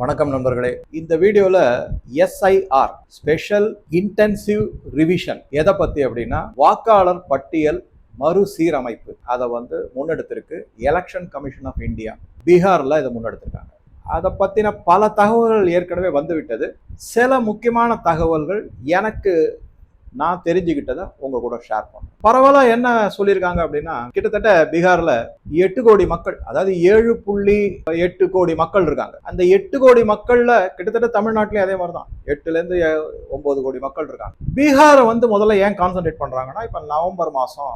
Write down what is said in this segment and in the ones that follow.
வணக்கம் நண்பர்களே. இந்த வீடியோல எஸ்ஐஆர் ஸ்பெஷல் இன்டென்சிவ் ரிவிஷன் எதை பத்தி அப்படின்னா வாக்காளர் பட்டியல் மறுசீரமைப்பு. அதை வந்து முன்னெடுத்திருக்கு எலெக்ஷன் கமிஷன் ஆஃப் இந்தியா பீகார்ல இதை முன்னெடுத்திருக்காங்க. அதை பத்தின பல தகவல்கள் ஏற்கனவே வந்துவிட்டது. சில முக்கியமான தகவல்கள் எனக்கு நான் தெரிஞ்சுக்கிட்டதை உங்க கூட ஷேர் பண்ணேன் பரவாயில்ல என்ன சொல்லியிருக்காங்க அப்படின்னா கிட்டத்தட்ட பீகார்ல எட்டு கோடி மக்கள் அதாவது ஏழு புள்ளி எட்டு கோடி மக்கள் இருக்காங்க. அந்த எட்டு கோடி மக்கள்ல கிட்டத்தட்ட தமிழ்நாட்டிலயும் அதே மாதிரி தான் எட்டுல இருந்து ஒன்பது கோடி மக்கள் இருக்காங்க. பீகாரை வந்து முதல்ல ஏன் கான்சென்ட்ரேட் பண்றாங்கன்னா இப்ப நவம்பர் மாசம்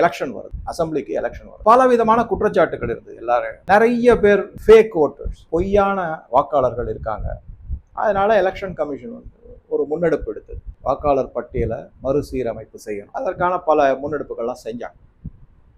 எலெக்ஷன் வருது. அசம்பிளிக்கு எலெக்ஷன் வருது. பல விதமான குற்றச்சாட்டுகள் இருக்குது எல்லாரும். நிறைய பேர் ஃபேக் ஓட்டர்ஸ் பொய்யான வாக்காளர்கள் இருக்காங்க. அதனால எலெக்ஷன் கமிஷன் வந்து ஒரு முன்னெடுப்பு எடுத்தது. வாக்காளர் பட்டியலை மறுசீரமைப்பு செய்யணும். அதற்கான பல முன்னெடுப்புகள்லாம் செஞ்சாங்க.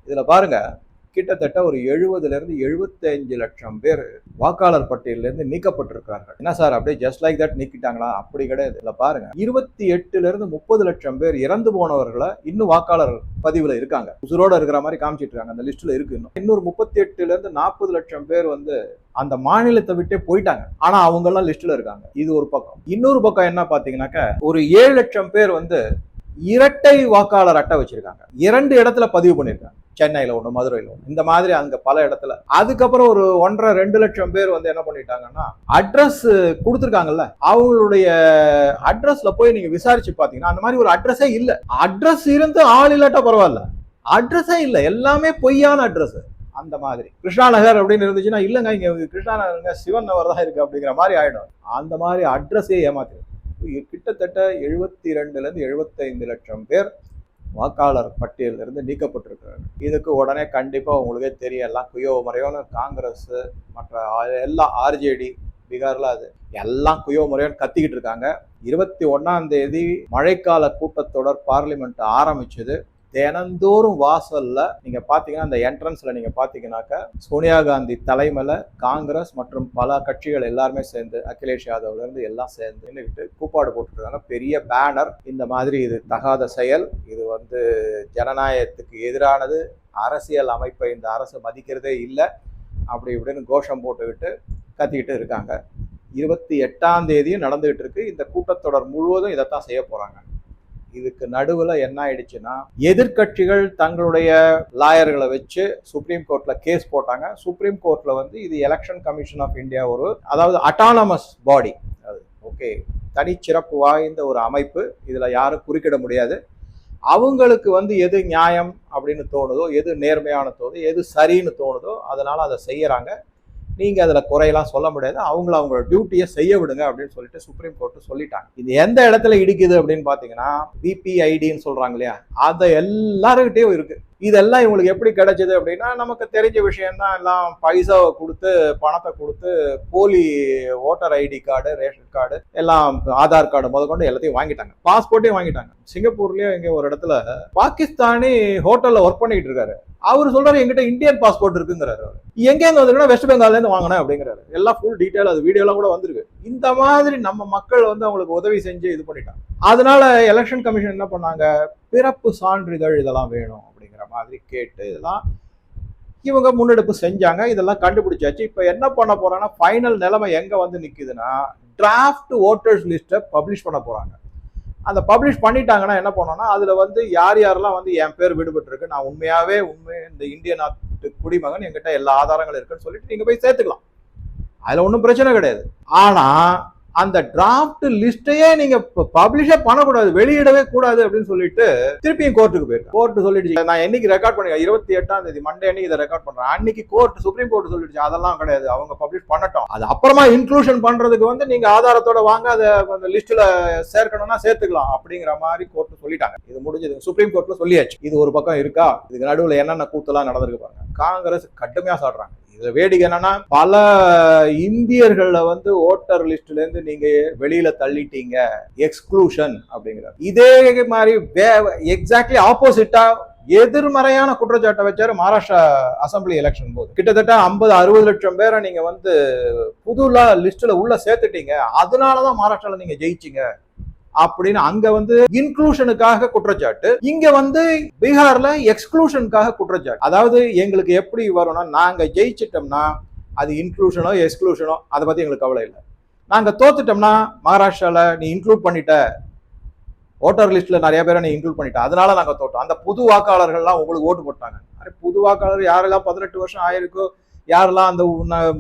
இதில் பாருங்கள் கிட்டத்தட்ட ஒரு எழுபதுல இருந்து எழுபத்தஞ்சு லட்சம் பேர் வாக்காளர் பட்டியலிருந்து இருந்து நீக்கப்பட்டிருக்கார்கள் என்ன சார் அப்படியே ஜஸ்ட் லைக் தட் நீக்கிட்டாங்களா? அப்படி கிடையாது. இதுல பாருங்க. இருபத்தி எட்டுல இருந்து முப்பது லட்சம் பேர் இறந்து போனவர்களை இன்னும் வாக்காளர் பதிவுல இருக்காங்க. உசுரோட இருக்கிற மாதிரி காமிச்சிட்டு இருக்காங்க. அந்த லிஸ்ட்ல இருக்கு இன்னும். இன்னொரு முப்பத்தி எட்டுல இருந்து நாற்பது லட்சம் பேர் வந்து அந்த மாநிலத்தை விட்டே போயிட்டாங்க. ஆனா அவங்க எல்லாம் லிஸ்ட்ல இருக்காங்க. இது ஒரு பக்கம். இன்னொரு பக்கம் என்ன பாத்தீங்கன்னாக்க ஒரு ஏழு லட்சம் பேர் வந்து இரட்டை வாக்காளர் அட்டை வச்சிருக்காங்க. இரண்டு இடத்துல பதிவு பண்ணிருக்காங்க. சென்னையில் ஒன்று மதுரையில் ஒன்று இந்த மாதிரி அங்கே பல இடத்துல. அதுக்கப்புறம் ஒரு ஒன்றரை ரெண்டு லட்சம் பேர் வந்து என்ன பண்ணிட்டாங்கன்னா அட்ரஸ் கொடுத்துருக்காங்கல்ல. அவங்களுடைய அட்ரஸில் போய் நீங்கள் விசாரிச்சு பார்த்தீங்கன்னா அந்த மாதிரி ஒரு அட்ரஸே இல்லை. அட்ரஸ் இருந்து ஆள் இல்லாட்டா பரவாயில்ல. அட்ரஸே இல்லை. எல்லாமே பொய்யான அட்ரஸ் அந்த மாதிரி. கிருஷ்ணா நகர் அப்படின்னு இருந்துச்சுன்னா இல்லைங்க இங்கே கிருஷ்ணா நகருங்க சிவன் நகர் தான் இருக்குது அப்படிங்கிற மாதிரி ஆகிடும் அந்த மாதிரி அட்ரஸே ஏமாத்திடும் கிட்டத்தட்ட எழுபத்தி ரெண்டுலேருந்து எழுபத்தைந்து லட்சம் பேர் வாக்காளர் பட்டியலிருந்து நீக்கப்பட்டிருக்கிறாங்க இதுக்கு உடனே கண்டிப்பாக உங்களுக்கே தெரியலாம் குயோ முறையோன்னு காங்கிரஸ் மற்ற எல்லா ஆர்ஜேடி பீகாரில் அது எல்லாம் குயோ முறையோன்னு கத்திக்கிட்டு இருக்காங்க. இருபத்தி ஒன்றாம் தேதி மழைக்கால கூட்டத்தொடர் பார்லிமெண்ட் ஆரம்பிச்சது. தினந்தோறும் வாசல்ல நீங்க பாத்தீங்கன்னா அந்த என்ட்ரன்ஸ்ல நீங்க பாத்தீங்கன்னாக்க சோனியா காந்தி தலைமையில காங்கிரஸ் மற்றும் பல கட்சிகள் எல்லாருமே சேர்ந்து அகிலேஷ் யாதவ்ல இருந்து எல்லாம் சேர்ந்து நின்னுக்கிட்டு கூப்பாடு போட்டுருக்காங்க பெரிய பேனர் இந்த மாதிரி இது தகாத செயல். இது வந்து ஜனநாயகத்துக்கு எதிரானது. அரசியல் அமைப்பை இந்த அரசு மதிக்கிறதே இல்லை. அப்படி இப்படின்னு கோஷம் போட்டுக்கிட்டு கத்திக்கிட்டு இருக்காங்க. இருபத்தி எட்டாம் தேதியும் நடந்துகிட்டு இருக்கு. இந்த கூட்டத்தொடர் முழுவதும் இதைத்தான் செய்ய போறாங்க. இதுக்கு நடுவில் என்ன ஆயிடுச்சுன்னா எதிர்க்கட்சிகள் தங்களுடைய லாயர்களை வச்சு சுப்ரீம் கோர்ட்ல கேஸ் போட்டாங்க. சுப்ரீம் கோர்ட்ல வந்து இது எலெக்ஷன் கமிஷன் ஆஃப் இந்தியா ஒரு அதாவது அட்டானமஸ் பாடி அது ஓகே தனிச்சிறப்பு வாய்ந்த ஒரு அமைப்பு. இதில் யாரும் குறுக்கிட முடியாது. அவங்களுக்கு வந்து எது நியாயம் அப்படின்னு தோணுதோ எது நேர்மையான தோணுதோ எது சரின்னு தோணுதோ அதனால அதை செய்யறாங்க. நீங்கள் அதில் குறையெல்லாம் சொல்ல முடியாது. அவங்கள அவங்களோட டியூட்டியை செய்ய விடுங்க அப்படின்னு சொல்லிட்டு சுப்ரீம் கோர்ட்டு சொல்லிட்டாங்க. இது எந்த இடத்துல இடிக்குது அப்படின்னு பார்த்தீங்கன்னா பிபிஐடின்னு சொல்கிறாங்க இல்லையா? அதை எல்லாருக்கிட்டேயும் இருக்குது இதெல்லாம் இவங்களுக்கு எப்படி கிடைச்சது அப்படின்னா நமக்கு தெரிஞ்ச விஷயம்தான் எல்லாம் பைசாவை கொடுத்து பணத்தை கொடுத்து போலி voter ID card ration card எல்லாம் ஆதார் கார்டு முதற்கொண்டு எல்லாத்தையும் வாங்கிட்டாங்க. பாஸ்போர்ட்டையும் வாங்கிட்டாங்க. சிங்கப்பூர்லயே இங்க ஒரு இடத்துல பாகிஸ்தானி ஹோட்டல்ல ஒர்க் பண்ணிட்டு இருக்காரு. அவர் சொல்றாரு எங்கிட்ட இந்தியன் பாஸ்போர்ட் இருக்குங்கிறாரு அவரு. எங்க இருந்து வெஸ்ட் பெங்கால்ல இருந்து வாங்கினேன் அப்படிங்கிறாரு. எல்லாம் ஃபுல் டீடைல் அது வீடியோலாம் கூட வந்திருக்கு. இந்த மாதிரி நம்ம மக்கள் வந்து அவங்களுக்கு உதவி செஞ்சு இது பண்ணிட்டாங்க. அதனால எலெக்ஷன் கமிஷன் என்ன பண்ணாங்க? பிறப்பு சான்றிதழ் இதெல்லாம் வேணும் அப்படிங்கிற மாதிரி கேட்டு இதெல்லாம் இவங்க முன்னெடுப்பு செஞ்சாங்க. இதெல்லாம் கண்டுபிடிச்சாச்சு. இப்போ என்ன பண்ண போறாங்கன்னா ஃபைனல் நிலைமை எங்கே வந்து நிற்குதுன்னா டிராஃப்ட் ஓட்டர்ஸ் லிஸ்ட்டை பப்ளிஷ் பண்ண போறாங்க. அந்த பப்ளிஷ் பண்ணிட்டாங்கன்னா என்ன பண்ணோம்னா அதில் வந்து யார் யாரெல்லாம் வந்து என் பேர் விடுபட்டுருக்கு நான் உண்மையாகவே உண்மை இந்த இந்திய நாட்டு குடிமகன் என்கிட்ட எல்லா ஆதாரங்களும் இருக்குன்னு சொல்லிட்டு நீங்கள் போய் சேர்த்துக்கலாம். அதில் ஒன்றும் பிரச்சனை கிடையாது. ஆனால் அந்த டிராஃப்ட் லிஸ்டையே நீங்க பப்ளிஷே பண்ணக்கூடாது வெளியிடவே கூடாது அப்படின்னு சொல்லிட்டு திருப்பியும் கோர்ட்டுக்கு போயிருக்கேன் கோர்ட் சொல்லிடுச்சு. நான் என்னைக்கு ரெக்கார்ட் பண்ணிருக்கேன் இருபத்தி எட்டாம் தேதி மண்டே அன்னைக்கு இதை ரெக்கார்ட் பண்றேன். அன்னைக்கு கோர்ட் சுப்ரீம் கோர்ட் சொல்லிடுச்சு. அதெல்லாம் கிடையாது. அவங்க பப்ளிஷ் பண்ணட்டும். அது அப்புறமா இன்க்ளூஷன் பண்றதுக்கு வந்து நீங்க ஆதாரத்தோட வாங்க அதை அந்த லிஸ்ட்ல சேர்க்கணும்னா சேர்த்துக்கலாம் அப்படிங்கிற மாதிரி கோர்ட் சொல்லிட்டாங்க. இது முடிஞ்சது. சுப்ரீம் கோர்ட்ல சொல்லியாச்சு. இது ஒரு பக்கம் இருக்கா? இதுக்கு நடுவில் என்னென்ன கூத்தெல்லாம் நடந்திருக்கு பாருங்க. காங்கிரஸ் கடுமையா சாடுறாங்க. இதுல வேடிக்கை என்னன்னா பல இந்தியர்கள வந்து ஓட்டர் லிஸ்ட்ல இருந்து நீங்க வெளியில தள்ளிட்டீங்க. எக்ஸ்க்ளூஷன் அப்படிங்கிற இதே மாதிரி எக்ஸாக்ட்லி ஆப்போசிட்டா எதிர்மறையான குற்றச்சாட்டை வச்சாரு மகாராஷ்டிரா அசம்பிளி எலெக்ஷன் போது. கிட்டத்தட்ட ஐம்பது அறுபது லட்சம் பேரை நீங்க வந்து புதுலா லிஸ்ட்ல உள்ள சேர்த்துட்டீங்க. அதனாலதான் மகாராஷ்டிரால நீங்க ஜெயிச்சீங்க. அப்படின்னு அங்க வந்து இன்க்ளூஷனுக்காக குற்றச்சாட்டு. இங்க வந்து பீகார்ல எக்ஸ்க்ளூஷனுக்காக குற்றச்சாட்டு. அதாவது எங்களுக்கு எப்படி வரும்னா நாங்க ஜெயிச்சிட்டோம்னா அது இன்க்ளூஷனோ எக்ஸ்க்ளூஷனோ அதை பத்தி எங்களுக்கு கவலை இல்லை. நாங்க தோத்துட்டோம்னா மகாராஷ்டிரால நீ இன்க்ளூட் பண்ணிட்ட ஓட்டர் லிஸ்ட்ல நிறைய பேரை நீ இன்க்ளூட் பண்ணிட்ட அதனால நாங்க தோட்டோம் அந்த புது வாக்காளர்கள்லாம் உங்களுக்கு ஓட்டு போட்டாங்க. புது வாக்காளர் யாரெல்லாம் பதினெட்டு வருஷம் ஆயிருக்கோ யாரெல்லாம் அந்த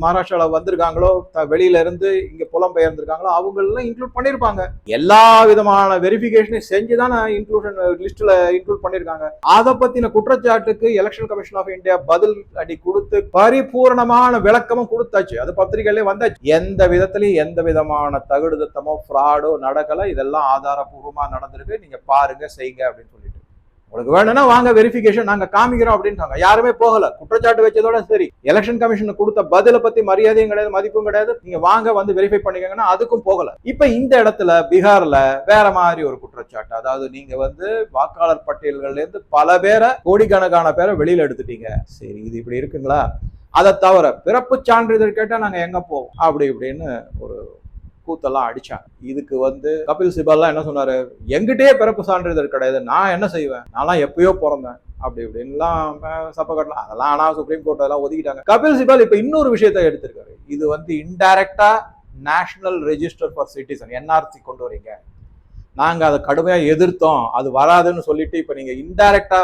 மகாராஷ்டிராவில் வந்திருக்காங்களோ த- வெளியில இருந்து இங்கே புலம்பெயர்ந்திருக்காங்களோ அவங்களெல்லாம் இன்க்ளூட் பண்ணியிருப்பாங்க எல்லா விதமான வெரிஃபிகேஷனையும் செஞ்சு தான் இன்க்ளூஷன் லிஸ்ட்டில் இன்க்ளூட் பண்ணியிருக்காங்க அதை பற்றின குற்றச்சாட்டுக்கு எலெக்ஷன் கமிஷன் ஆஃப் இந்தியா பதில் அடி கொடுத்து பரிபூரணமான விளக்கமும் கொடுத்தாச்சு. அது பத்திரிகையிலே வந்தாச்சு. எந்த விதத்திலையும் எந்த விதமான தகுடுதத்தமோ ஃப்ராடோ நடக்கலை. இதெல்லாம் ஆதாரபூர்வமாக நடந்திருக்கு. நீங்கள் பாருங்க செய்யுங்க அப்படின்னு சொல்லி உங்களுக்கு வேணும்னா வாங்க வெரிஃபிகேஷன் நாங்க காமிக்கிறோம் அப்படின்றாங்க யாருமே போகல. குற்றச்சாட்டு வச்சதோட சரி. எலெக்ஷன் கமிஷன் கொடுத்த பதில பத்தி மரியாதையும் கிடையாது மதிப்பும் கிடையாது. நீங்க வாங்க வந்து வெரிஃபை பண்ணிக்கங்கன்னா அதுக்கும் போகல. இப்ப இந்த இடத்துல பீகார்ல வேற மாதிரி ஒரு குற்றச்சாட்டு. அதாவது நீங்க வந்து வாக்காளர் பட்டியல்கள்ல இருந்து பல பேரை கோடிக்கணக்கான பேரை வெளியில எடுத்துட்டீங்க. சரி இது இப்படி இருக்குங்களா? அதை தவிர பிறப்பு சான்றிதழ் கேட்டா நாங்க எங்க போவோம்? அப்படி இப்படின்னு ஒரு கூத்தெல்லாம் அடிச்சாங்க. இதுக்கு வந்து கபில் சிபால்லாம் என்ன சொன்னாரு? எங்கிட்டயே பிறப்பு சான்றிதழ் கிடையாது. நான் என்ன செய்வேன்? நான்லாம் எப்பயோ பிறந்தேன். அப்படி இப்படின்லாம் சப்ப கட்டலாம் அதெல்லாம் ஆனால் சுப்ரீம் கோர்ட் அதெல்லாம் ஒதுக்கிட்டாங்க. கபில் சிபால் இப்போ இன்னொரு விஷயத்த எடுத்திருக்காரு. இது வந்து இன்டைரக்டா national register for citizen NRC கொண்டு வரீங்க. நாங்கள் அதை கடுமையாக எதிர்த்தோம். அது வராதுன்னு சொல்லிட்டு இப்போ நீங்கள் இன்டைரக்டா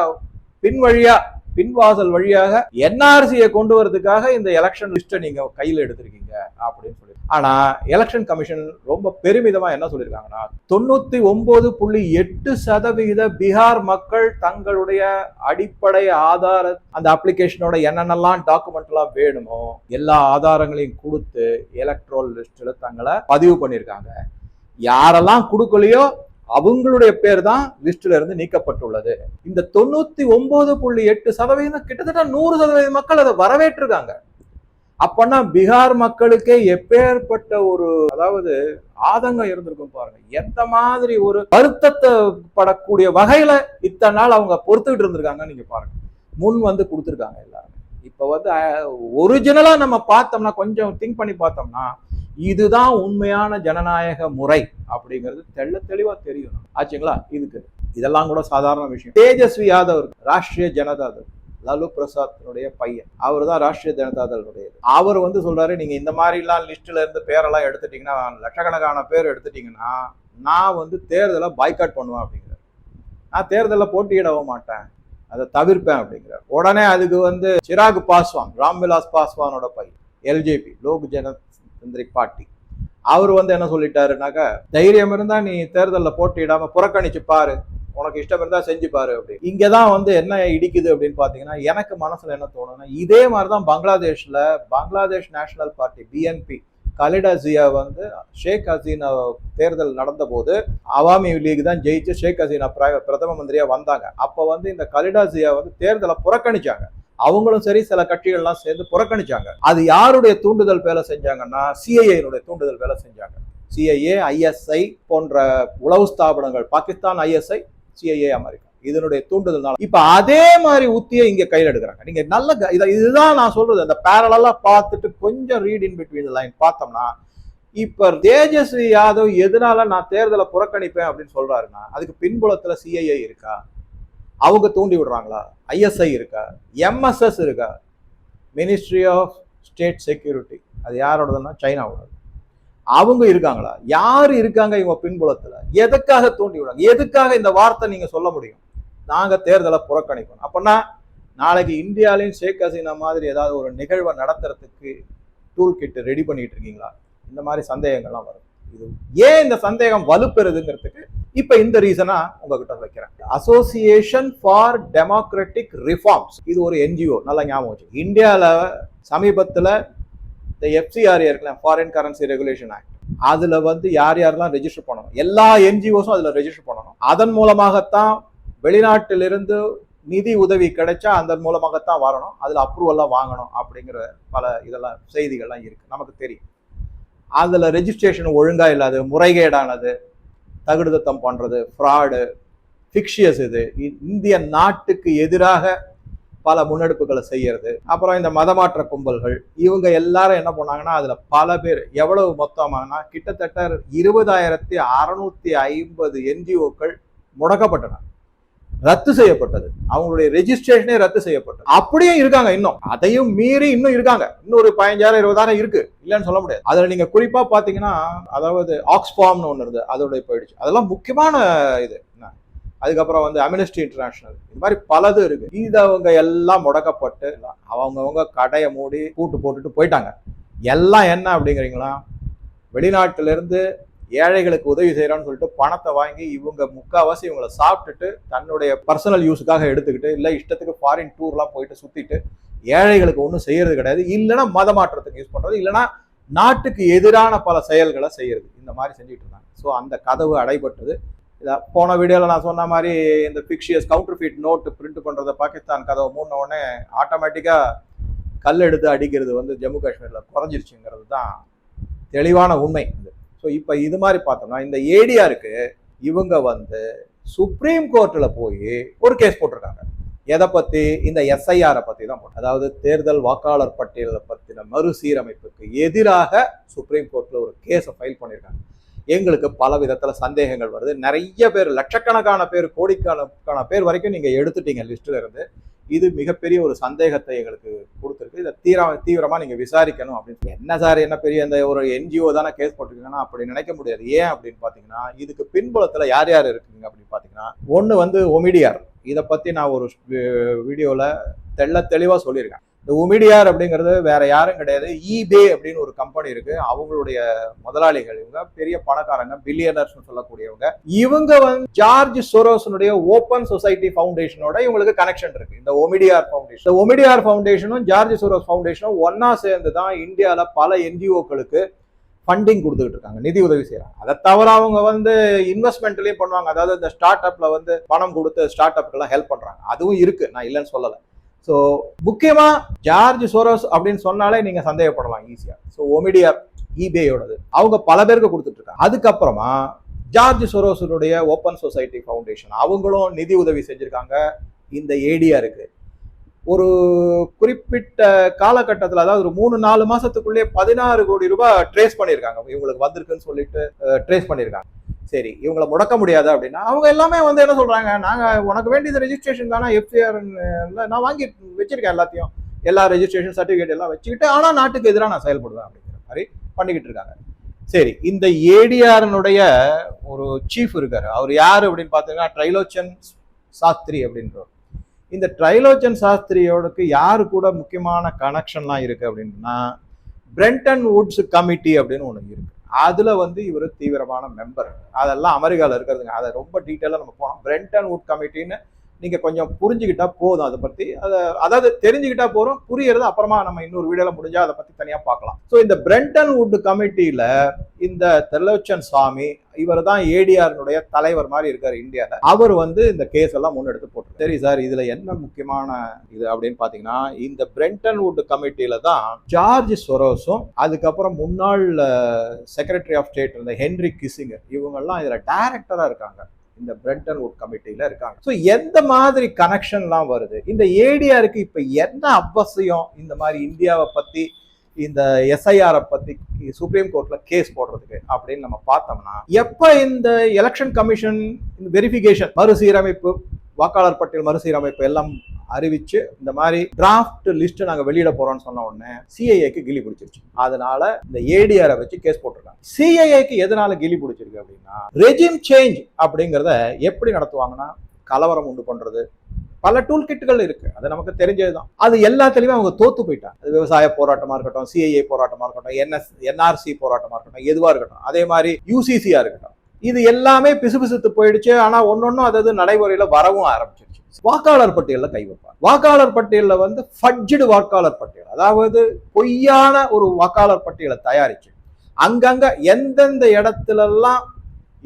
பின் வழியாக பின்வாசல் வழியாக என்ஆர்சியை கொண்டு வரதுக்காக இந்த எலெக்ஷன் லிஸ்ட்டை நீங்க கையில் எடுத்திருக்கீங்க அப்படின்னு சொல்லி ஆனா எலெக்ஷன் கமிஷன் ரொம்ப பெருமிதமா என்ன சொல்லியிருக்காங்கன்னா தொண்ணூத்தி ஒன்பது புள்ளி எட்டு சதவிகித பீகார் மக்கள் தங்களுடைய அடிப்படை ஆதார அந்த அப்ளிகேஷனோட என்னென்னலாம் டாக்குமெண்ட் எல்லாம் வேணுமோ எல்லா ஆதாரங்களையும் கொடுத்து எலக்ட்ரோல் லிஸ்ட்ல தங்களை பதிவு பண்ணியிருக்காங்க. யாரெல்லாம் கொடுக்கலையோ அவங்களுடைய பேர் தான் லிஸ்ட்ல இருந்து நீக்கப்பட்டுள்ளது. இந்த தொண்ணூத்தி ஒன்பது புள்ளி எட்டு சதவீதம் கிட்டத்தட்ட நூறு சதவீத மக்கள் அதை வரவேற்றிருக்காங்க. அப்பன்னா பீகார் மக்களுக்கே எப்பேற்பட்ட ஒரு அதாவது ஆதங்கம் இருந்திருக்கும் பாருங்க. எந்த மாதிரி ஒரு வருத்தத்தை படக்கூடிய வகையில இத்தனை நாள் அவங்க பொறுத்துக்கிட்டு இருந்திருக்காங்கன்னு நீங்க பாருங்க. முன் வந்து கொடுத்துருக்காங்க எல்லாரும். இப்ப வந்து ஒரிஜினலா நம்ம பார்த்தோம்னா கொஞ்சம் திங்க் பண்ணி பார்த்தோம்னா இதுதான் உண்மையான ஜனநாயக முறை அப்படிங்கிறது தெள்ள தெளிவா தெரியும் ஆச்சுங்களா? இதுக்கு. இதெல்லாம் கூட சாதாரண விஷயம். தேஜஸ்வி யாதவ் ராஷ்டிரிய ஜனதா தள் லாலு பிரசாத்தினுடைய பையன். அவர் தான் ராஷ்டிரிய ஜனதா தளுடைய அவர் வந்து சொல்றாரு நீங்க இந்த மாதிரிலாம் லிஸ்ட்ல இருந்து பேரெல்லாம் எடுத்துட்டீங்கன்னா லட்சக்கணக்கான பேர் எடுத்துட்டீங்கன்னா நான் வந்து தேர்தலை பாய்காட் பண்ணுவேன் அப்படிங்கிறார். நான் தேர்தலில் போட்டியிடவே மாட்டேன். அதை தவிர்ப்பேன் அப்படிங்கிறார். உடனே அதுக்கு வந்து சிராக் பாஸ்வான் ராம்விலாஸ் பாஸ்வானோட பையன் எல்ஜேபி லோக் தந்திரி பாட்டி. அவர் வந்து என்ன சொல்லிட்டாருனாக்கா தைரியம் இருந்தா நீ தேர்தலில் போட்டியிடாம புறக்கணிச்சு பாரு. உனக்கு இஷ்டம் இருந்தா செஞ்சு பாரு அப்படி இங்கதான் வந்து என்ன இடிக்குது அப்படின்னு பாத்தீங்கன்னா எனக்கு மனசுல என்ன தோணுன்னா இதே மாதிரிதான் பங்களாதேஷ்ல Bangladesh national party BNP Khaleda Zia வந்து ஷேக் ஹசீனா தேர்தல் நடந்தபோது அவாமி லீக் தான் ஜெயிச்சு ஷேக் ஹசீனா பிரதம மந்திரியாக வந்தாங்க. அப்போ வந்து இந்த கலிடா ஜியா வந்து தேர்தலை புறக்கணிச்சாங்க. அவங்களும் சரி சில கட்சிகள்லாம் சேர்ந்து புறக்கணிச்சாங்க. அது யாருடைய தூண்டுதல் வேலை செஞ்சாங்கன்னா சிஐஏனுடைய தூண்டுதல் வேலை செஞ்சாங்க. சிஐஏ ஐஎஸ்ஐ போன்ற உளவு ஸ்தாபனங்கள் பாகிஸ்தான் ஐஎஸ்ஐ சிஐஏ அமெரிக்கா. இதனுடைய தூண்டுதல்னால. இப்ப அதே மாதிரி உத்தியை இங்க கையில் எடுக்கிறாங்க. நீங்க நல்ல க- இதுதான் நான் சொல்றது. அந்த பேரலா பார்த்துட்டு கொஞ்சம் ரீட் இன் பிட்வீன் லைன் பார்த்தோம்னா இப்ப தேஜஸ்வி யாதவ் எதனால நான் தேர்தலை புறக்கணிப்பேன் அப்படின்னு சொல்றாருன்னா அதுக்கு பின்புலத்துல சிஐஏ இருக்கா? அவங்க தூண்டி விடுறாங்களா? ஐஎஸ்ஐ இருக்கா? எம்எஸ்எஸ் இருக்கா? மினிஸ்ட்ரி ஆஃப் ஸ்டேட் செக்யூரிட்டி அது யாரோடதுன்னா சைனாவோட அவங்க இருக்காங்களா? யார் இருக்காங்க இவங்க பின்புலத்துல? எதுக்காக தூண்டி விடுறாங்க? எதுக்காக இந்த வார்த்தை நீங்க சொல்ல முடியும்? நாங்கள் தேர்தலை புறக்கணிக்கணும். அப்படின்னா நாளைக்கு இந்தியாலையும் ஷேக் ஹசீனா மாதிரி ஏதாவது ஒரு நிகழ்வை நடத்துறதுக்கு டூல் கிட்டு ரெடி பண்ணிட்டு இருக்கீங்களா? இந்த மாதிரி சந்தேகங்கள்லாம் வரும். இது ஏன் இந்த சந்தேகம் வலுப்பெறுதுங்கிறதுக்கு இப்ப இந்த ரீசனா உங்ககிட்ட வைக்கிறேன். அசோசியேஷன் ஃபார் டெமோக்ராட்டிக் ரிஃபார்ம்ஸ் இது ஒரு என்ஜிஓ நல்லா ஞாபகம் வச்சு இந்தியாவில் சமீபத்தில் இந்த எஃப்சிஆர் இருக்கலாம் ஃபாரின் கரன்சி ரெகுலேஷன் ஆக்ட் அதில் வந்து யார் யாரெல்லாம் ரெஜிஸ்டர் பண்ணணும்? எல்லா என்ஜிஓஸும் அதில் ரெஜிஸ்டர் பண்ணணும். அதன் மூலமாகத்தான் வெளிநாட்டிலிருந்து நிதி உதவி கிடைச்சா அதன் மூலமாகத்தான் வரணும். அதில் அப்ரூவல்லாம் வாங்கணும் அப்படிங்கிற பல இதெல்லாம் செய்திகள்லாம் இருக்குது நமக்கு தெரியும். அதில் ரெஜிஸ்ட்ரேஷன் ஒழுங்காக இல்லாது முறைகேடானது தகுடுதத்தம் பண்ணுறது ஃப்ராடு ஃபிக்ஷியஸ் இது. இ- இந்திய நாட்டுக்கு எதிராக பல முன்னெடுப்புகளை செய்யறது. அப்புறம் இந்த மதமாற்ற கும்பல்கள் இவங்க எல்லாரும் என்ன பண்ணாங்கன்னா அதுல பல பேர் எவ்வளவு மொத்தமானா கிட்டத்தட்ட இருபதாயிரத்தி அறுநூத்தி ஐம்பது என்ஜிஓக்கள் முடக்கப்பட்டன. ரத்து செய்யப்பட்டது. அவங்களுடைய ரெஜிஸ்ட்ரேஷனே ரத்து செய்யப்பட்டது. அப்படியே இருக்காங்க இன்னும். அதையும் மீறி இன்னும் இருக்காங்க. இன்னும் ஒரு பதினஞ்சாயிரம் இருபதாயிரம் இருக்கு. இல்லைன்னு சொல்ல முடியாது. அதுல நீங்க குறிப்பா பாத்தீங்கன்னா அதாவது ஆக்ஸ்ஃபார்ம்னு ஒன்று இருந்தது. அதோடைய போயிடுச்சு. அதெல்லாம் முக்கியமான இது. என்ன? அதுக்கப்புறம் வந்து அமினிஸ்ட்ரி இன்டர்நேஷனல் இது மாதிரி பலது இருக்கு. இதவங்க எல்லாம் முடக்கப்பட்டு அவங்கவுங்க கடையை மூடி கூட்டு போட்டுட்டு போயிட்டாங்க. எல்லாம் என்ன அப்படிங்கிறீங்களா? வெளிநாட்டிலிருந்து ஏழைகளுக்கு உதவி செய்கிறான்னு சொல்லிட்டு பணத்தை வாங்கி இவங்க முக்காவாசி இவங்களை சாப்பிட்டுட்டு தன்னுடைய பர்சனல் யூஸுக்காக எடுத்துக்கிட்டு இல்லை இஷ்டத்துக்கு ஃபாரின் டூர்லாம் போயிட்டு சுற்றிட்டு ஏழைகளுக்கு ஒன்றும் செய்யறது கிடையாது. இல்லைன்னா மத மாற்றத்துக்கு யூஸ் பண்ணுறது இல்லைன்னா நாட்டுக்கு எதிரான பல செயல்களை செய்யறது. இந்த மாதிரி செஞ்சுட்டு இருந்தாங்க. ஸோ அந்த கதவு அடைபட்டது. இதை போன வீடியோவில் நான் சொன்ன மாதிரி இந்த fictitious counterfeit note print பண்ணுறத பாகிஸ்தான் கதவை மூடின உடனே ஆட்டோமேட்டிக்காக கல் எடுத்து அடிக்கிறது வந்து ஜம்மு காஷ்மீரில் குறைஞ்சிருச்சுங்கிறது தான் தெளிவான உண்மை. ஸோ இப்போ இது மாதிரி பார்த்தோம்னா இந்த ஏடிஆருக்கு இவங்க வந்து சுப்ரீம் கோர்ட்டில் போய் ஒரு கேஸ் போட்டிருக்காங்க. எதை பற்றி இந்த எஸ்ஐஆரை பற்றி தான் அதாவது தேர்தல் வாக்காளர் பட்டியலை பற்றின மறுசீரமைப்புக்கு எதிராக சுப்ரீம் கோர்ட்டில் ஒரு கேஸை ஃபைல் பண்ணியிருக்காங்க. எங்களுக்கு பல விதத்தில் சந்தேகங்கள் வருது. நிறைய பேர் லட்சக்கணக்கான பேர் கோடிக்கணக்கான பேர் வரைக்கும் நீங்கள் எடுத்துட்டீங்க லிஸ்ட்டில் இருந்து. இது மிகப்பெரிய ஒரு சந்தேகத்தை எங்களுக்கு கொடுத்துருக்கு. இதை தீர தீவிரமாக நீங்கள் விசாரிக்கணும் அப்படின்னு என்ன சார் என்ன பெரிய இந்த ஒரு என்ஜிஓ தானே கேஸ் போட்டிருக்கீங்கன்னா அப்படி நினைக்க முடியாது. ஏன் அப்படின்னு பார்த்தீங்கன்னா இதுக்கு பின்புலத்தில் யார் யார் இருக்குங்க அப்படின்னு பார்த்தீங்கன்னா ஒன்று வந்து ஒமிடியார் இதை பற்றி நான் ஒரு வீடியோவில் தெள்ள தெளிவாக சொல்லியிருக்கேன். இந்த உமிடியார் அப்படிங்கிறது வேற யாரும் கிடையாது. ஈபே அப்படின்னு ஒரு கம்பெனி இருக்கு. அவங்களுடைய முதலாளிகள் இவங்க பெரிய பணக்காரங்க பில்லியனர்ஸ் சொல்லக்கூடியவங்க. இவங்க வந்து ஜார்ஜ் சொரோசனுடைய ஓப்பன் சொசைட்டி ஃபவுண்டேஷனோட இவங்களுக்கு கனெக்ஷன் இருக்கு. இந்த ஒமிடியார் ஃபவுண்டேஷன். இந்த ஒமிடியார் ஃபவுண்டேஷனும் ஜார்ஜ் சோரோஸ் ஃபவுண்டேஷனும் ஒன்னா சேர்ந்து தான் இந்தியாவில் பல என்ஜிஓக்களுக்கு ஃபண்டிங் கொடுத்துட்டு இருக்காங்க. நிதி உதவி செய்யறாங்க. அதை தவிர அவங்க வந்து இன்வெஸ்ட்மெண்ட்லயும் பண்ணுவாங்க. அதாவது இந்த ஸ்டார்ட் அப்ல வந்து பணம் கொடுத்து ஸ்டார்ட் அப்க்கெல்லாம் ஹெல்ப் பண்றாங்க. அதுவும் இருக்கு. நான் இல்லைன்னு சொல்லலை. ஸோ முக்கியமாக ஜார்ஜ் சோரோஸ் அப்படின்னு சொன்னாலே நீங்கள் சந்தேகப்படலாம் ஈஸியாக ஸோ ஒமிடியார் ஈபேயோடது. அவங்க பல பேருக்கு கொடுத்துட்ருக்காங்க. அதுக்கப்புறமா ஜார்ஜ் சொரோஸனுடைய ஓப்பன் சொசைட்டி ஃபவுண்டேஷன் அவங்களும் நிதி உதவி செஞ்சுருக்காங்க. இந்த ஏடிஆருக்கு ஒரு குறிப்பிட்ட காலகட்டத்தில் அதாவது ஒரு மூணு நாலு மாதத்துக்குள்ளேயே பதினாறு கோடி ரூபாய் ட்ரேஸ் பண்ணியிருக்காங்க. இவங்களுக்கு வந்திருக்குன்னு சொல்லிட்டு ட்ரேஸ் பண்ணியிருக்காங்க. சரி இவங்களை முடக்க முடியாது அப்படின்னா அவங்க எல்லாமே வந்து என்ன சொல்றாங்க நாங்க உனக்கு வேண்டியது ரெஜிஸ்ட்ரேஷன் தானே எஃப்சிஆர் நான் வாங்கி வச்சிருக்கேன் எல்லாத்தையும். எல்லா ரெஜிஸ்ட்ரேஷன் சர்டிஃபிகேட் எல்லாம் வச்சுக்கிட்டு ஆனா நாட்டுக்கு எதிராக நான் செயல்படுவேன் அப்படிங்கிற மாதிரி பண்ணிக்கிட்டு இருக்காங்க. சரி இந்த ஏடிஆர்னுடைய ஒரு சீஃப் இருக்காரு. அவர் யார் அப்படின்னு பார்த்தீங்கன்னா ட்ரைலோச்சன் சாஸ்திரி அப்படின்றவர். இந்த ட்ரைலோச்சன் சாஸ்திரியோடக்கு யாரு கூட முக்கியமான கனெக்ஷன்லாம் இருக்கு அப்படின்னா பிரெண்டன் வுட்ஸ் கமிட்டி அப்படின்னு ஒன்று இருக்கு. அதில் வந்து இவர் தீவிரமான மெம்பர் அதெல்லாம் அமெரிக்காவில் இருக்கிறதுங்க. அதை ரொம்ப டீட்டெயிலாக நம்ம போனோம் பிரெண்டன் வுட் கமிட்டின்னு நீங்கள் கொஞ்சம் புரிஞ்சுக்கிட்டா போதும் அதை பற்றி அதை அதாவது தெரிஞ்சுக்கிட்டா போகிறோம் புரியறது அப்புறமா நம்ம இன்னொரு வீடியோவில் முடிஞ்சால் அதை பற்றி தனியாக பார்க்கலாம். ஸோ இந்த பிரெண்டன் வுட் கமிட்டியில் இந்த தெல்லோச்சன் சாமி இவர் தான் ஏடிஆர்னுடைய தலைவர் மாதிரி இருக்கார் இந்தியாவில் அவர் வந்து இந்த கேஸ் எல்லாம் முன்னெடுத்து போட்டு சரி சார் இதில் என்ன முக்கியமான இது அப்படின்னு பார்த்தீங்கன்னா இந்த பிரெண்டன் வுட் கமிட்டியில் தான் ஜார்ஜ் சொரோஸும் அதுக்கப்புறம் முன்னாள் செக்ரட்டரி ஆஃப் ஸ்டேட் இருந்த ஹென்ரி கிசிங்கர் இவங்கெல்லாம் இதில் டைரக்டரா இருக்காங்க. இந்த பிரெண்டன் வுட் கமிட்டியில இருக்காங்க. ஸோ எந்த மாதிரி கனெக்ஷன்லாம் வருது? இந்த ஏடிஆருக்கு இப்போ என்ன அவசியம்? இந்த மாதிரி இந்தியாவை பத்தி இந்த எஸ்ஐஆரை பத்தி சுப்ரீம் கோர்ட்ல கேஸ் போடுறதுக்கு அப்படின்னு நம்ம பார்த்தோம்னா எப்ப இந்த எலெக்ஷன் கமிஷன் வெரிஃபிகேஷன் மறுசீரமைப்பு வாக்காளர் பட்டியல் மறுசீரமைப்பு எல்லாம் அறிவிச்சு இந்த மாதிரி டிராஃப்ட் லிஸ்ட் நாங்க வெளியிட போறோம்னு சொன்ன உடனே சிஐஏக்கு கிளி பிடிச்சிருச்சு. அதனால இந்த ஏடிஆரை வச்சு கேஸ் போட்டிருக்காங்க. சிஐஏக்கு எதனால கிளி பிடிச்சிருக்கு அப்படின்னா ரெஜிம் சேஞ்ச் அப்படிங்கிறத எப்படி நடத்துவாங்கன்னா கலவரம் உண்டு பண்றது. பல டூல் கிட்டுகள் இருக்கு. அது நமக்கு தெரிஞ்சதுதான். அது எல்லாத்துலயுமே அவங்க தோத்து போயிட்டாங்க. அது விவசாய போராட்டமா இருக்கட்டும் சிஐஏ போராட்டமா இருக்கட்டும் என்எஸ் என்ஆர்சி போராட்டமா இருக்கட்டும் எதுவா இருக்கட்டும். அதே மாதிரி யூசிசியா இருக்கட்டும். இது எல்லாமே பிசுபிசுத்து போயிடுச்சு. ஆனா ஒன்னொன்னும் அதாவது நடைமுறையில வரவும் ஆரம்பிச்சிருச்சு. வாக்காளர் பட்டியலில் கை வைப்பார். வாக்காளர் பட்டியலில் வந்து ஃபட்ஜடு வாக்காளர் பட்டியல். அதாவது பொய்யான ஒரு வாக்காளர் பட்டியலை தயாரிச்சு அங்கங்க எந்தெந்த இடத்துலலாம்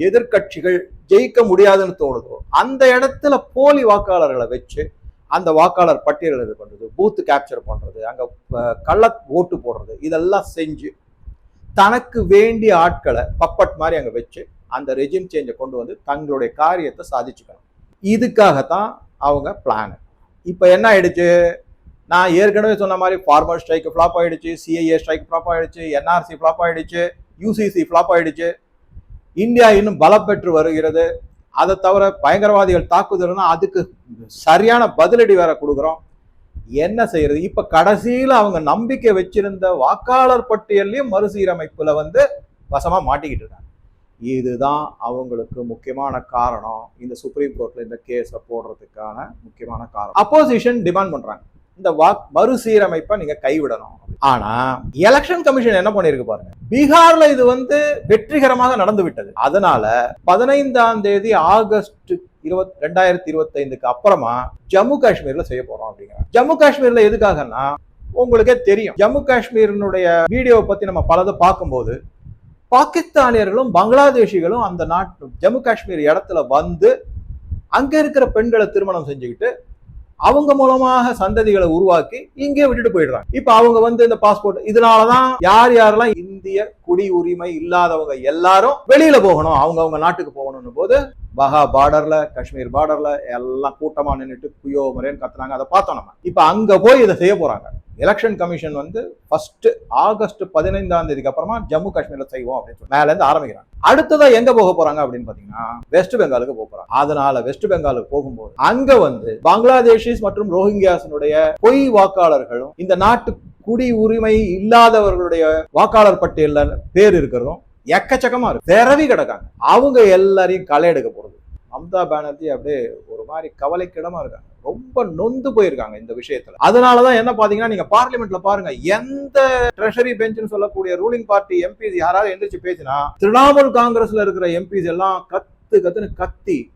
எதிர்கட்சிகள் ஜெயிக்க முடியாதுன்னு தோணுதோ அந்த இடத்துல போலி வாக்காளர்களை வச்சு அந்த வாக்காளர் பட்டியல் இது பண்ணுறது பூத்து கேப்சர் பண்ணுறது அங்கே கள்ள ஓட்டு போடுறது இதெல்லாம் செஞ்சு தனக்கு வேண்டிய ஆட்களை பப்பட் மாதிரி அங்கே வச்சு அந்த ரெஜிம் சேஞ்சை கொண்டு வந்து தங்களுடைய காரியத்தை சாதிச்சுக்கணும். இதுக்காகத்தான் அவங்க பிளான் இப்போ என்ன ஆயிடுச்சு? நான் ஏற்கனவே சொன்ன மாதிரி ஃபார்மர் ஸ்ட்ரைக் ஃப்ளாப் ஆயிடுச்சு சிஐஏ ஸ்ட்ரைக் ஃப்ளாப் ஆயிடுச்சு என்ஆர்சி ஃப்ளாப் ஆயிடுச்சு யூசிசி ஃப்ளாப் ஆயிடுச்சு. இந்தியா இன்னும் பலப்பெற்று வருகிறது. அதை தவிர பயங்கரவாதிகள் தாக்குதல்னா அதுக்கு சரியான பதிலடி வேற கொடுக்குறோம். என்ன செய்யறது? இப்ப கடைசியில் அவங்க நம்பிக்கை வச்சிருந்த வாக்காளர் பட்டியல்லையும் மறுசீரமைப்புல வந்து வசமா மாட்டிக்கிட்டு இருக்காங்க. இதுதான் அவங்களுக்கு முக்கியமான காரணம். இந்த சுப்ரீம் கோர்ட்டில் இந்த கேஸை போடுறதுக்கான முக்கியமான காரணம். அப்போசிஷன் டிமாண்ட் பண்றாங்க. இந்த வாக் மறுசீரமைப்பை நீங்க கைவிடணும். ஆனா எலெக்ஷன் கமிஷன் என்ன பண்ணிருக்கு பாருங்க. பீகார்ல இது வந்து வெற்றிகரமாக நடந்து விட்டது. அதனால பதினைந்தாம் தேதி ஆகஸ்ட் இருபத் ரெண்டாயிரத்தி இருபத்தி ஐந்துக்கு அப்புறமா ஜம்மு காஷ்மீர்ல செய்ய போறோம் அப்படிங்கிறாங்க. ஜம்மு காஷ்மீர்ல எதுக்காகன்னா உங்களுக்கே தெரியும். ஜம்மு காஷ்மீரினுடைய வீடியோவை பத்தி நம்ம பலதை பார்க்கும்போது பாகிஸ்தானியர்களும் பங்களாதேஷிகளும் அந்த நாட்டு ஜம்மு காஷ்மீர் இடத்துல வந்து அங்கே இருக்கிற பெண்களை திருமணம் செஞ்சுக்கிட்டு அவங்க மூலமாக சந்ததிகளை உருவாக்கி இங்கே விட்டுட்டு போயிடுறாங்க. இப்ப அவங்க வந்து இந்த பாஸ்போர்ட் இதனாலதான் யார் யாரெல்லாம் இந்திய குடி உரிமை இல்லாதவங்க எல்லாரும் வெளியில போகணும் அவங்க அவங்க நாட்டுக்கு போகணும்னு போது பஹா பார்டர்ல காஷ்மீர் பார்டர்ல எல்லாம் கூட்டமா நின்றுட்டு குயோ முறைன்னு கத்துனாங்க. அதை பார்த்தோம் நம்ம. இப்ப அங்க போய் இதை செய்ய போறாங்க. எலெக்ஷன் கமிஷன் வந்து ஃபர்ஸ்ட் ஆகஸ்ட் பதினைந்தாம் தேதிக்கு அப்புறமா ஜம்மு காஷ்மீர்ல செய்வோம் அப்படின்னு சொல்லி மேல இருந்து ஆரம்பிக்கிறாங்க. அடுத்ததா எங்க போக போறாங்க அப்படின்னு பாத்தீங்கன்னா வெஸ்ட் பெங்காலுக்கு போக போறாங்க. அதனால வெஸ்ட் பெங்காலுக்கு போகும்போது அங்க வந்து பங்களாதேஷிஸ் மற்றும் ரோஹிங்கியாசனுடைய பொய் வாக்காளர்களும் இந்த நாட்டு குடி உரிமை இல்லாதவர்களுடைய வாக்காளர் பட்டியலில் பேர் இருக்கிறதும் எக்கச்சக்கமாக இருக்கு. பிறவி கிடக்காங்க. அவங்க எல்லாரையும் களை எடுக்க போகிறது மம்தா பானர்ஜி அப்படியே ஒரு மாதிரி கவலைக்கிடமா இருக்காங்க. ரொம்ப நொந்து போயிருக்காங்க இந்த விஷயத்துல. அதனாலதான் என்ன பாத்தீங்கன்னா நீங்க பார்லிமெண்ட்ல பாருங்க எந்த ட்ரெஷரி பெஞ்ச்னு சொல்லக்கூடிய ரூலிங் பார்ட்டி எம்பிஸ் யாராவது எந்திரிச்சு பேசினா திரிணாமுல் காங்கிரஸ்ல இருக்கிற எம்பிஸ் எல்லாம் கத்து கத்துன்னு கத்தி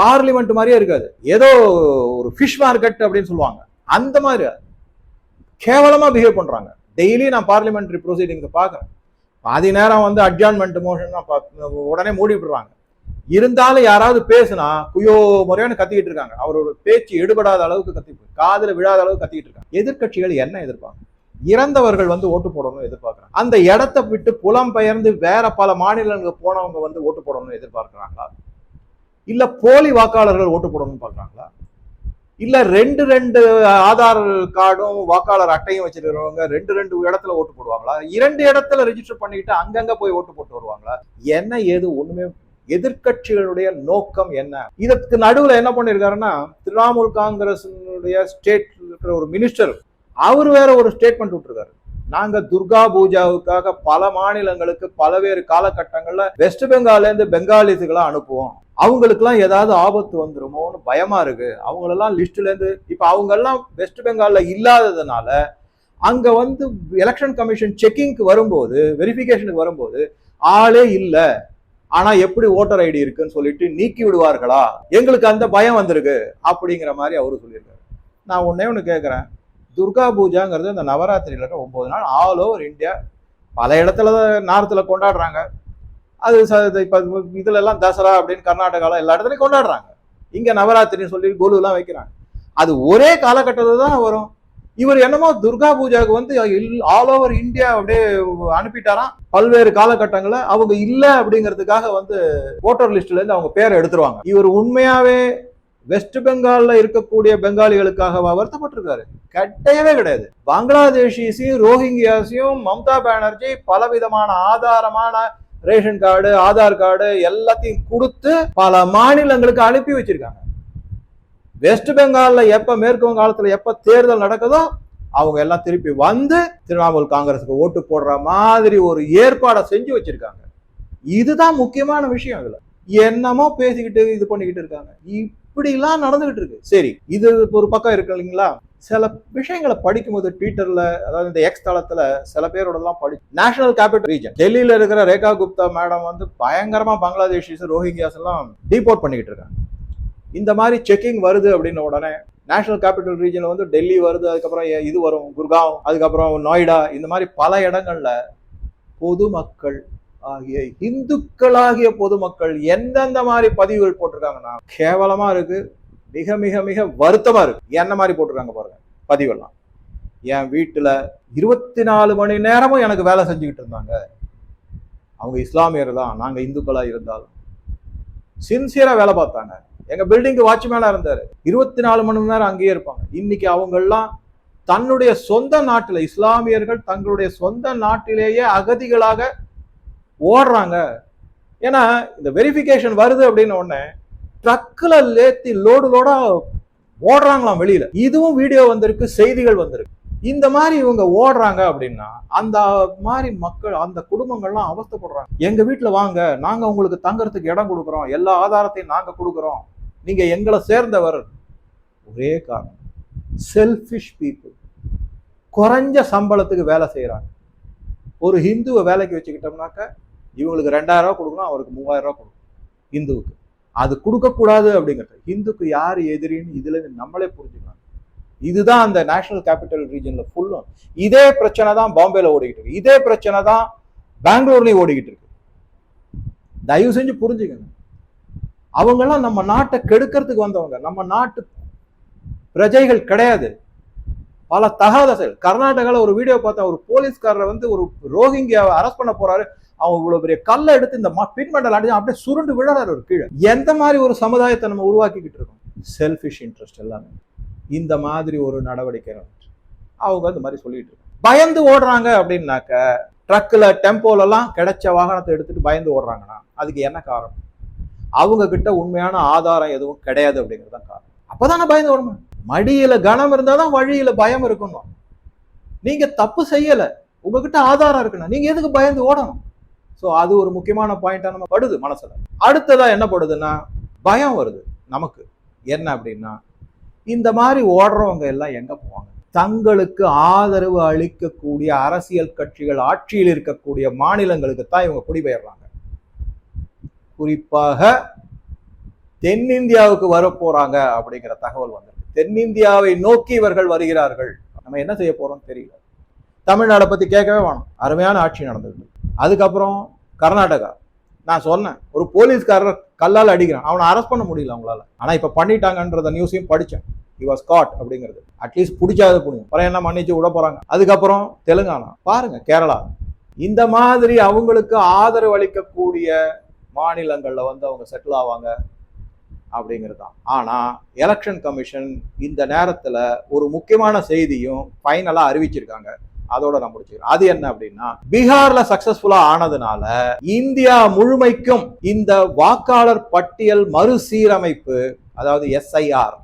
பார்லிமெண்ட் மாதிரியே இருக்காது. ஏதோ ஒரு ஃபிஷ் மார்க்கெட் அப்படின்னு சொல்லுவாங்க. அந்த மாதிரி. கேவலமா பிஹேவ் பண்றாங்க. டெய்லி நான் பார்லிமெண்ட்ரி ப்ரொசீடிங்ஸ் பாக்குறேன். பாதி நேரம் வந்து அட்ஜான்மெண்ட் மோஷன் உடனே மூடி விடுறாங்க இருந்தாலும் யாராவது பேசுனா குயோ முறையான கத்திக்கிட்டு இருக்காங்க. அவரோட பேச்சு எடுபடாத அளவுக்கு கத்தி காதில் விழாத அளவுக்கு கத்திக்கிட்டு இருக்காங்க. எதிர்க்கட்சிகள் என்ன எதிர்ப்பாங்க இறந்தவர்கள் வந்து ஓட்டு போடணும்னு எதிர்பார்க்கறாங்க. அந்த இடத்தை விட்டு புலம் பெயர்ந்து வேற பல மாநிலங்களுக்கு போனவங்க வந்து ஓட்டு போடணும்னு எதிர்பார்க்குறாங்களா? இல்ல போலி வாக்காளர்கள் ஓட்டு போடணும்னு பாக்குறாங்களா இல்ல ரெண்டு ரெண்டு ஆதார் கார்டும் வாக்காளர் அட்டையும் வச்சிருக்கிறவங்க ரெண்டு ரெண்டு இடத்துல ஓட்டு போடுவாங்களா? இரண்டு இடத்துல ரெஜிஸ்டர் பண்ணிக்கிட்டு அங்கங்க போய் ஓட்டு போட்டு வருவாங்களா? என்ன ஏது ஒண்ணுமே எதிர்க்கட்சிகளுடைய நோக்கம் என்ன? இதற்கு நடுவில் என்ன பண்ணிருக்காருன்னா திரிணாமுல் காங்கிரஸினுடைய ஸ்டேட் இருக்கிற ஒரு மினிஸ்டர் அவர் வேற ஒரு ஸ்டேட்மெண்ட் விட்டுருக்காரு. நாங்க துர்கா பூஜாவுக்காக பல மாநிலங்களுக்கு பல்வேறு காலகட்டங்கள்ல வெஸ்ட் பெங்கால்ல இருந்து பெங்காலிஸுகளை அனுப்புவோம். அவங்களுக்குலாம் ஏதாவது ஆபத்து வந்துருமோன்னு பயமா இருக்கு. அவங்களெல்லாம் லிஸ்ட்லேருந்து இருந்து அவங்கெல்லாம் வெஸ்ட் பெங்காலில் இல்லாததுனால அங்கே வந்து எலெக்ஷன் கமிஷன் செக்கிங்க்கு வரும்போது வெரிஃபிகேஷனுக்கு வரும்போது ஆளே இல்லை. ஆனா எப்படி ஓட்டர் ஐடி இருக்குன்னு சொல்லிட்டு நீக்கி விடுவார்களா? எங்களுக்கு அந்த பயம் வந்திருக்கு அப்படிங்கிற மாதிரி அவரு சொல்லியிருக்காரு. நான் ஒன்னே ஒன்று கேட்குறேன் துர்கா பூஜாங்கிறது இந்த நவராத்திரியில் இருக்க ஒன்பது நாள் ஆல் ஓவர் இந்தியா பல இடத்துல நார்த்தில் கொண்டாடுறாங்க. அது இப்போ இதுலெல்லாம் தசரா அப்படின்னு கர்நாடகாவில் எல்லா இடத்துலையும் கொண்டாடுறாங்க. இங்கே நவராத்திரின்னு சொல்லி கோலுலாம் வைக்கிறாங்க. அது ஒரே காலகட்டத்தில் தான் வரும். இவர் என்னமோ துர்கா பூஜாவுக்கு வந்து ஆல் ஓவர் இந்தியா அப்படியே அனுப்பிட்டாராம். பல்வேறு காலகட்டங்களில் அவங்க இல்லை அப்படிங்கிறதுக்காக வந்து ஓட்டர் லிஸ்ட்ல இருந்து அவங்க பேரை எடுத்துருவாங்க. இவர் உண்மையாவே வெஸ்ட் பெங்கால்ல இருக்கக்கூடிய பெங்காலிகளுக்காகவா வருத்தப்பட்டிருக்காரு. கிடையவே கிடையாது. பங்களாதேஷிஸையும் ரோஹிங்கியாஸையும் மம்தா பானர்ஜி பலவிதமான ஆதாரமான ரேஷன் கார்டு ஆதார் கார்டு எல்லாத்தையும் கொடுத்து பல மாநிலங்களுக்கு அனுப்பி வச்சிருக்காங்க. வெஸ்ட் பெங்கால்ல எப்ப மேற்கு வங்காளத்துல எப்போ தேர்தல் நடக்குதோ அவங்க எல்லாம் திருப்பி வந்து திரிணாமுல் காங்கிரஸுக்கு ஓட்டு போடுற மாதிரி ஒரு ஏற்பாடை செஞ்சு வச்சிருக்காங்க. இதுதான் முக்கியமான விஷயம் இதில் என்னமோ பேசிக்கிட்டு இது பண்ணிக்கிட்டு இருக்காங்க. இப்படிலாம் நடந்துகிட்டு இருக்கு. சரி இது ஒரு பக்கம் இருக்கு இல்லைங்களா? சில விஷயங்களை படிக்கும்போது ட்விட்டர்ல அதாவது இந்த எக்ஸ் தளத்துல சில பேரோடலாம் படி நேஷனல் கேபிட்டல் ரீஜன் டெல்லியில இருக்கிற ரேகா குப்தா மேடம் வந்து பயங்கரமா பங்களாதேஷிஸ் ரோஹிங்கியாஸ் எல்லாம் டீபோர்ட் பண்ணிக்கிட்டு இருக்காங்க. இந்த மாதிரி செக்கிங் வருது அப்படின்ன உடனே நேஷனல் கேபிட்டல் ரீஜன்ல வந்து டெல்லி வருது அதுக்கப்புறம் இது வரும் குர்காவ் அதுக்கப்புறம் நொய்டா இந்த மாதிரி பல இடங்கள்ல பொதுமக்கள் ஆகிய இந்துக்களாகிய பொதுமக்கள் எந்தெந்த மாதிரி பதிவுகள் போட்டிருக்காங்கன்னா கேவலமா இருக்கு மிக மிக மிக வருத்தமா இருக்கு. என்ன மாதிரி போட்டிருக்காங்க பாருங்க பதிவெல்லாம். என் வீட்டில் இருபத்தி நாலு மணி நேரமும் எனக்கு வேலை செஞ்சுக்கிட்டு இருந்தாங்க. அவங்க இஸ்லாமியர் தான் நாங்கள் இந்துக்களாக இருந்தாலும். சின்சியராக வேலை பார்த்தாங்க. எங்கள் பில்டிங்க்கு வாட்ச்மேனாக இருந்தார். இருபத்தி நாலு மணி நேரம் அங்கேயே இருப்பாங்க. இன்னைக்கு அவங்கெல்லாம் தன்னுடைய சொந்த நாட்டில் இஸ்லாமியர்கள் தங்களுடைய சொந்த நாட்டிலேயே அகதிகளாக ஓடுறாங்க. ஏன்னா இந்த வெரிஃபிகேஷன் வருது அப்படின்னு உடனே ட்ரக்கில் லேத்தி லோடு லோடாக ஓடுறாங்களாம் வெளியில். இதுவும் வீடியோ வந்திருக்கு செய்திகள் வந்திருக்கு. இந்த மாதிரி இவங்க ஓடுறாங்க அப்படின்னா அந்த மாதிரி மக்கள் அந்த குடும்பங்கள்லாம் அவஸ்தைப்படுறாங்க. எங்க வீட்டில் வாங்க நாங்க உங்களுக்கு தங்கறதுக்கு இடம் கொடுக்குறோம் எல்லா ஆதாரத்தையும் நாங்க கொடுக்குறோம். நீங்க எங்களை சேர்ந்தவர். ஒரே காரணம் செல்ஃபிஷ் பீப்புள் குறைஞ்ச சம்பளத்துக்கு வேலை செய்கிறாங்க ஒரு ஹிந்துவை வேலைக்கு வச்சுக்கிட்டோம்னாக்க இவங்களுக்கு ரெண்டாயிரம் ரூபா கொடுக்கணும் அவருக்கு மூவாயிரம் ரூபா கொடுக்கணும் இந்துவுக்கு அது கொடுக்கக்கூடாது அப்படிங்கிறது. ஹிந்துக்கு யார் எதிரின்னு இதுல இருந்து நம்மளே புரிஞ்சுக்கலாம் இதுதான் அந்த நேஷனல் கேபிட்டல் ரீஜன்ல ஃபுல்லும் இதே பிரச்சனை தான் பாம்பேல ஓடிக்கிட்டு இருக்கு. இதே பிரச்சனை தான் பெங்களூர்லயும் ஓடிக்கிட்டு இருக்கு. தயவு செஞ்சு புரிஞ்சுக்கங்க. அவங்கெல்லாம் நம்ம நாட்டை கெடுக்கிறதுக்கு வந்தவங்க. நம்ம நாட்டு பிரஜைகள் கிடையாது. பல தகாத செயல். கர்நாடகாவில் ஒரு வீடியோ பார்த்தா ஒரு போலீஸ்காரரை வந்து ஒரு ரோஹிங்கியாவை அரெஸ்ட் பண்ண போறாரு. அவங்க இவ்வளவு பெரிய கல்லை எடுத்து இந்த பின்மண்டல் அடிச்சு அப்படியே சுருண்டு விழறாரு ஒரு கீழே. எந்த மாதிரி ஒரு சமுதாயத்தை நம்ம உருவாக்கிக்கிட்டு இருக்கோம்? செல்ஃபிஷ் இன்ட்ரெஸ்ட் எல்லாமே. இந்த மாதிரி ஒரு நடவடிக்கை அவங்க அந்த மாதிரி சொல்லிட்டு இருக்காங்க. பயந்து ஓடுறாங்க அப்படின்னாக்க ட்ரக்கில் டெம்போல எல்லாம் கிடைச்ச வாகனத்தை எடுத்துட்டு பயந்து ஓடுறாங்கன்னா அதுக்கு என்ன காரணம்? அவங்க கிட்ட உண்மையான ஆதாரம் எதுவும் கிடையாது அப்படிங்கிறது தான் காரணம். அப்போதானே பயந்து ஓடணும் மடியில கனம் இருந்தாதான் வழியில பயம் இருக்கணும் நீங்க தப்பு செய்யல. உங்ககிட்ட ஆதாரம் இருக்கணும் நீங்க எதுக்கு பயந்து ஓடணும்? ஸோ அது ஒரு முக்கியமான பாயிண்டா நம்ம படுது மனசில். அடுத்ததா என்ன படுதுன்னா பயம் வருது நமக்கு. என்ன அப்படின்னா இந்த மாதிரி ஓடுறவங்க எல்லாம் எங்க போவாங்க? தங்களுக்கு ஆதரவு அளிக்கக்கூடிய அரசியல் கட்சிகள் ஆட்சியில் இருக்கக்கூடிய மாநிலங்களுக்கு தான் இவங்க குடிபெயர்றாங்க. குறிப்பாக தென்னிந்தியாவுக்கு வரப்போறாங்க அப்படிங்கிற தகவல் வந்திருக்கு. தென்னிந்தியாவை நோக்கி இவர்கள் வருகிறார்கள். நம்ம என்ன செய்ய போறோம் தெரியல. தமிழ்நாடை பத்தி கேட்கவே வேணும். அருமையான ஆட்சி நடந்தது. அதுக்கப்புறம் கர்நாடகா. நான் சொன்னேன் ஒரு போலீஸ்காரர் கல்லால் அடிக்கிறான். அவனை அரெஸ்ட் பண்ண முடியல அவங்களால. ஆனால் இப்போ பண்ணிட்டாங்கன்றத நியூஸையும் படித்தேன் he was அப்படிங்கிறது. அட்லீஸ்ட் பிடிச்சாத புரியும் அப்புறம் என்ன மன்னிச்சு விட போகிறாங்க அதுக்கப்புறம் தெலுங்கானா. பாருங்க கேரளா. இந்த மாதிரி அவங்களுக்கு ஆதரவு அளிக்கக்கூடிய மாநிலங்களில் வந்து அவங்க செட்டில் ஆவாங்க அப்படிங்கிறது தான் ஆனால் எலெக்ஷன் கமிஷன் இந்த நேரத்தில் ஒரு முக்கியமான செய்தியும் ஃபைனலாக அறிவிச்சிருக்காங்க. அதோட நான் முடிச்சுக்கிறேன். அது என்ன அப்படின்னா பீகார்ல சக்சஸ்ஃபுல்லா ஆனதுனால இந்தியா முழுமைக்கும் இந்த வாக்காளர் பட்டியல் மறுசீரமைப்பு அதாவது எஸ்ஐஆர்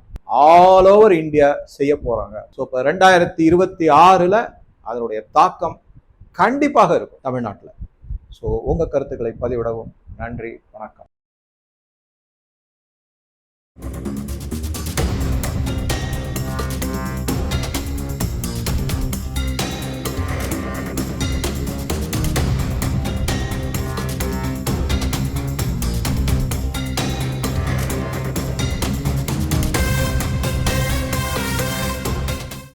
ஆல் ஓவர் இந்தியா செய்ய போறாங்க. ஸோ இப்போ ரெண்டாயிரத்தி இருபத்தி ஆறுல அதனுடைய தாக்கம் கண்டிப்பாக இருக்கும் தமிழ்நாட்டில். ஸோ உங்கள் கருத்துக்களை பதிவிடவும். நன்றி வணக்கம்.